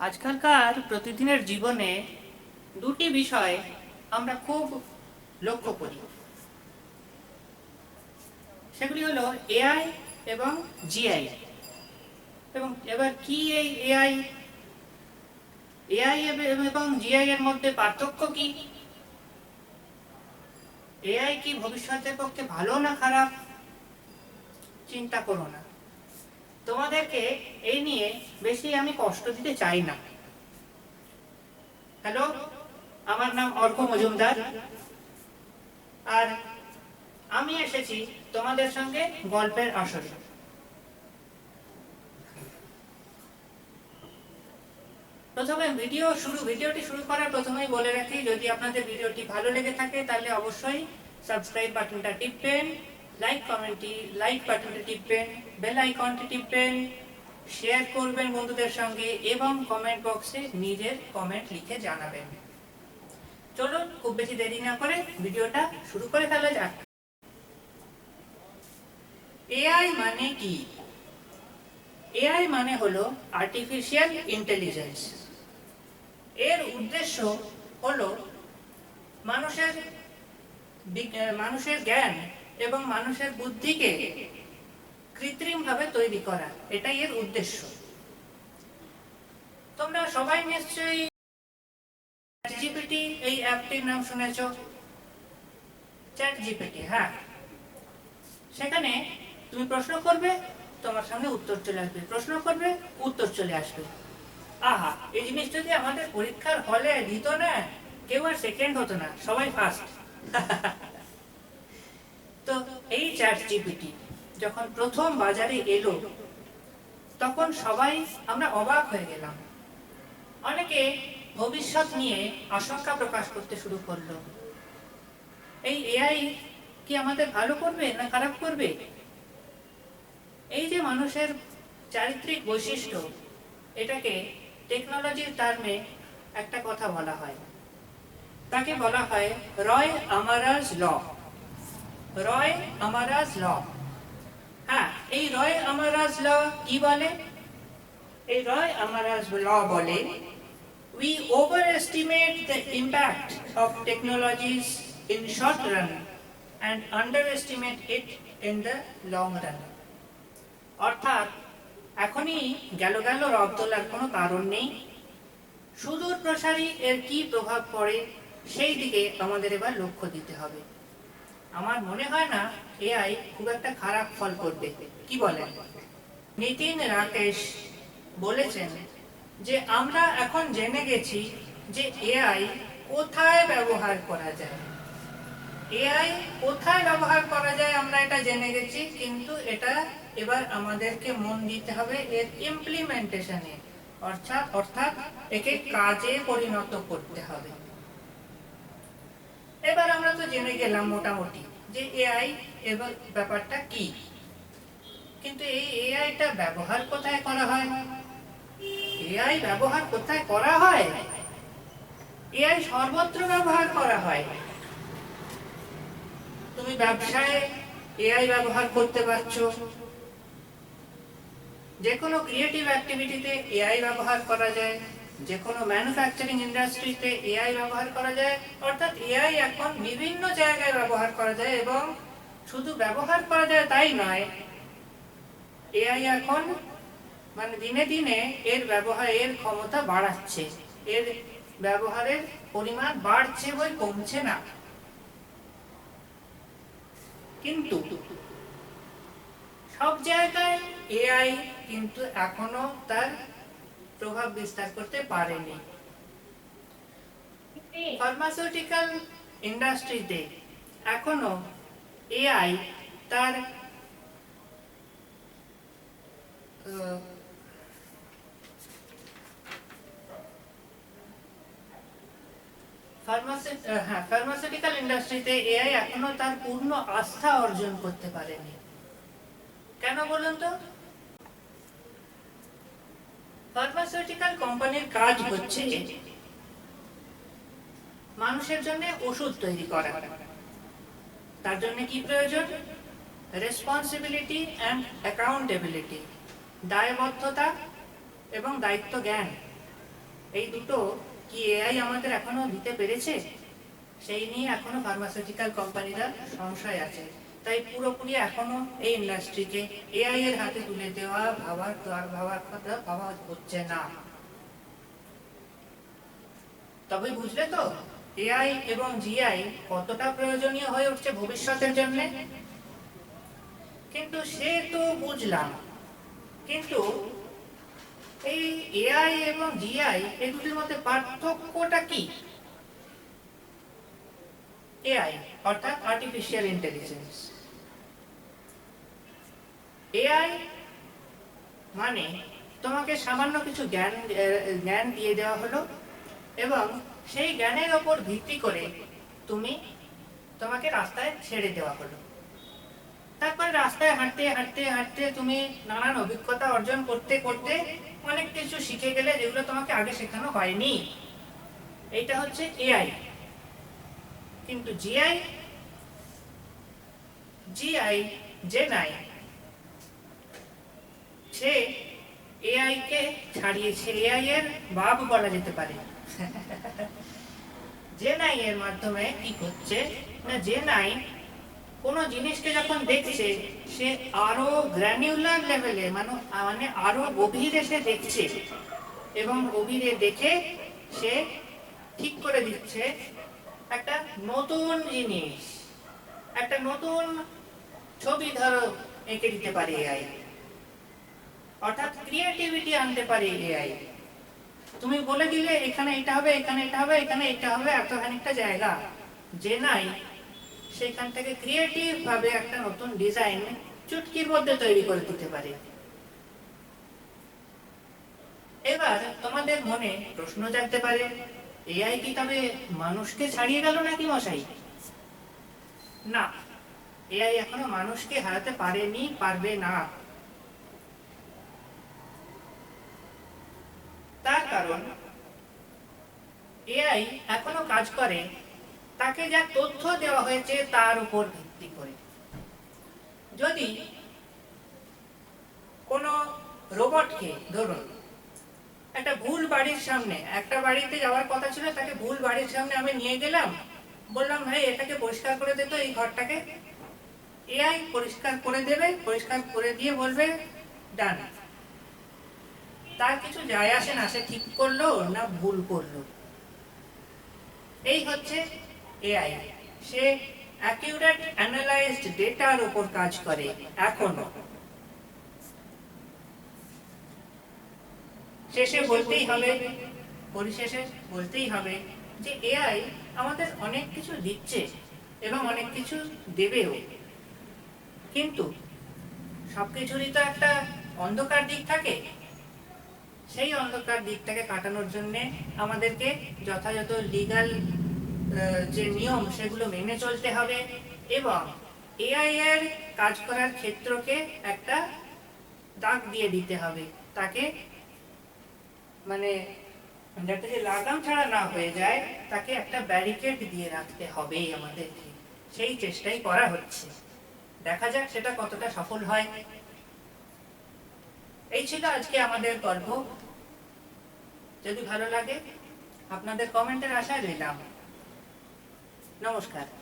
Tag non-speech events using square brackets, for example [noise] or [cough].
আজকালকার প্রতিদিনের জীবনে দুটি বিষয় আমরা খুব লক্ষ্য করি। সেগুলি হলো এআই এবং জিআই। এবং এবার কি এই এআই? এআই এবং জিআই এর মধ্যে পার্থক্য কি? এআই কি ভবিষ্যতের পক্ষে ভালো না খারাপ? চিন্তা করো না। তোমাদেরকে এই নিয়ে বেশি আমি কষ্ট দিতে চাই না। হ্যালো আমার নাম অর্ক মজুমদার। আর আমি এসেছি তোমাদের সঙ্গে গল্পের আসরে। প্রথমে ভিডিও শুরু, ভিডিওটি শুরু করার প্রথমেই বলে রাখি, যদি আপনাদের ভিডিওটি ভালো লেগে থাকে তাহলে অবশ্যই সাবস্ক্রাইব বাটনটা টিপবেন। লাইক কমেন্টটি লাইক বাটনটি টিপবেন বেল আইকনটি টিপবেন শেয়ার করবেন বন্ধুদের সঙ্গে এবং কমেন্ট বক্সে নিজের কমেন্ট লিখে জানাবেন। চলুন, খুব বেশি দেরি না করে ভিডিওটা শুরু করে ফেলা যাক। এআই মানে কি? এআই মানে হলো আর্টিফিশিয়াল ইন্টেলিজেন্স এর উদ্দেশ্য হলো মানুষের মানুষের জ্ঞান এবং মানুষের বুদ্ধিকে কৃত্রিমভাবে তৈরি করা, এটাই এর উদ্দেশ্য। তোমরা সবাই নিশ্চয়ই জিপিটি এই অ্যাপটির নাম শুনেছো? চ্যাট জিপিটি হ্যাঁ। সেখানে তুমি প্রশ্ন করবে, তোমার সামনে উত্তর চলে আসবে। প্রশ্ন করবে, উত্তর চলে আসবে। আহা, এই জিনিস যদি আমাদের পরীক্ষার হলে দিত না, কেউ আর সেকেন্ড হতো না, সবাই ফার্স্ট [laughs] তো এই চ্যাট জিপিটি যখন প্রথম বাজারে এলো, তখন সবাই আমরা অবাক হয়ে গেলাম। অনেকে ভবিষ্যৎ নিয়ে আশঙ্কা প্রকাশ করতে শুরু করল। এই এআই কি আমাদের ভালো করবে না খারাপ করবে? এই যে মানুষের চারিত্রিক বৈশিষ্ট্য, এটাকে টেকনোলজির টার্মে একটা কথা বলা হয়। তাকে বলা হয় রয় আমারাজ ল। রয় আমারাজ ল। হ্যাঁ এই রয় আমারাজ ল কি বলে? এই রয় আমারাজ ল বলে it in the long run. অর্থাৎ, এখনই গেল গেল রব তোলার কোনো কারণ নেই। সুদূর প্রসারী এর কি প্রভাব পড়ে, সেই দিকে আমাদের এবার লক্ষ্য দিতে হবে। আমার মনে হয় না এআই খুব একটা খারাপ ফল করবে। কি বলেন? নিতিন রাকেশ বলেছেন যে, আমরা এখন জেনে গেছি যে এআই কোথায় ব্যবহার করা যায়। এআই কোথায় ব্যবহার করা যায় আমরা এটা জেনে গেছি, কিন্তু এটা এবার আমাদেরকে মন দিতে হবে এর ইমপ্লিমেন্টেশনে অর্থাৎ অর্থাৎ একে কাজে পরিণত করতে হবে। জেনে গেলাম মোটামুটি যে এআই এবার ব্যাপারটা কি। কিন্তু এই এআইটা ব্যবহার কোথায় করা হয়? এআই ব্যবহার কোথায় করা হয়? এআই সর্বত্র ব্যবহার করা হয়। তুমি ব্যবসায় এআই ব্যবহার করতে পারছ। যে কোনো ক্রিয়েটিভ অ্যাক্টিভিটিতে এআই ব্যবহার করা যায়। যে কোনো ম্যানুফ্যাকচারিং ইন্ডাস্ট্রিতে এআই ব্যবহার করা যায়, অর্থাৎ এআই এখন বিভিন্ন জায়গায় ব্যবহার করা যায় এবং শুধু ব্যবহার করা যায় তাই নয় এআই এখন মানে দিনে দিনে এর ব্যবহার, এর ক্ষমতা বাড়াচ্ছে। এর ব্যবহারের পরিমাণ বাড়ছে বই কমছে না। কিন্তু সব জায়গায় এআই কিন্তু এখনও তার প্রভাব বিস্তার করতে পারেনি। ফার্মাসিউটিক্যাল ইন্ডাস্ট্রিতে এখনও এআই তার হ্যাঁ ফার্মাসিউটিক্যাল ইন্ডাস্ট্রিতে এআই এখনও তার পূর্ণ আস্থা অর্জন করতে পারেনি। কেন বলুন তো? ফার্মাসিউটিক্যাল কোম্পানির কাজ হচ্ছে মানুষের জন্য ওষুধ তৈরি করা। তার জন্য কি প্রয়োজন? রেসপন্সিবিলিটি অ্যান্ড অ্যাকাউন্টেবিলিটি দায়বদ্ধতা এবং দায়িত্ব জ্ঞান। এই দুটো কি এআই আমাদের এখনও দিতে পেরেছে? সেই নিয়ে এখনও ফার্মাসিউটিক্যাল কোম্পানিরা সংশয় আছে। তাই পুরোপুরি এখনও এই ইন্ডাস্ট্রিকে এআই এর হাতে তুলে দেওয়া, ভাবার ভাবার কথা ভাবা হচ্ছে না। তবে বুঝলে তো, এআই এবং জিআই কতটা প্রয়োজনীয় হয়ে উঠছে ভবিষ্যতের জন্য? কিন্তু সে তো বুঝলাম। কিন্তু এই এআই এবং জিআই এগুলির মধ্যে পার্থক্যটা কি? এআই অর্থাৎ আর্টিফিশিয়াল ইন্টেলিজেন্স এআই মানে তোমাকে সামান্য কিছু জ্ঞান জ্ঞান দিয়ে দেওয়া হলো এবং সেই জ্ঞানের ওপর ভিত্তি করে তুমি তোমাকে রাস্তায় ছেড়ে দেওয়া হলো। তারপরে রাস্তায় হাঁটতে হাঁটতে হাঁটতে তুমি নানান অভিজ্ঞতা অর্জন করতে করতে অনেক কিছু শিখে গেলে যেগুলো তোমাকে আগে শেখানো হয়নি। এইটা হচ্ছে এআই কিন্তু জিআই জিআই যে নাই সে এআই কে ছাড়িয়েছে এআই এর বাপ বলা যেতে পারে। যে এর মাধ্যমে কি করছে? না যে নাই কোনো জিনিসকে যখন দেখছে, সে আরও গ্র্যানিউলার লেভেলে মানে মানে আরও গভীরে সে দেখছে। এবং গভীরে দেখে সে ঠিক করে দিচ্ছে একটা নতুন জিনিস, একটা নতুন ছবি ধরো এঁকে দিতে পারে এআই অর্থাৎ ক্রিয়েটিভিটি আনতে পারে এআই তুমি বলে দিলে, এখানে এটা হবে, এখানে এটা হবে, এখানে এটা হবে, এত খানিকটা জায়গা। যে নাই, সেখান থেকে ক্রিয়েটিভ ভাবে একটা নতুন ডিজাইন চুটকির মধ্যে তৈরি করে দিতে পারে। এবার তোমাদের মনে প্রশ্ন জাগতে পারে এআই কি তবে মানুষকে ছাড়িয়ে গেল নাকি মশাই? না, এআই এখনও মানুষকে হারাতে পারেনি, পারবে না। তার কারণ, এআই এখনও কাজ করে, তাকে যা তথ্য দেওয়া হয়েছে তার উপর ভিত্তি করে। যদি কোনো রোবটকে, ধরুন একটা ভুল বাড়ির সামনে, একটা বাড়িতে যাওয়ার কথা ছিল, তাকে ভুল বাড়ির সামনে আমি নিয়ে গেলাম। বললাম, ভাই, এটাকে পরিষ্কার করে দে তো এই ঘরটাকে। এআই পরিষ্কার করে দেবে, পরিষ্কার করে দিয়ে বলবে, ডান। তার কিছু যায় আসে না, সে ঠিক করল না ভুল করল। এই হচ্ছে এআই। সে অ্যাকিউরেট অ্যানালাইজড ডেটার উপর কাজ করে, এখনও। শেষে বলতেই হবে, পরিশেষে বলতেই হবে যে এআই আমাদের অনেক কিছু দিচ্ছে এবং অনেক কিছু দেবেও। কিন্তু সবকিছুরই তো একটা অন্ধকার দিক থাকে। সেই অন্ধকার দিকটাকে কাটানোর জন্য আমাদেরকে যথাযথ লিগাল যে নিয়ম সেগুলো মেনে চলতে হবে এবং এআই এর কাজ করার ক্ষেত্রকে একটা দাগ দিয়ে দিতে হবে। তাকে মানে যাতে যে লাগাম ছাড়া না হয়ে যায়, তাকে একটা ব্যারিকেড দিয়ে রাখতে হবে আমাদেরকে। সেই চেষ্টাই করা হচ্ছে। দেখা যাক সেটা কতটা সফল হয়। এই ছিল আজকে আমাদের গল্প। যদি ভালো লাগে, আপনাদের কমেন্টের আশায় রইলাম। নমস্কার।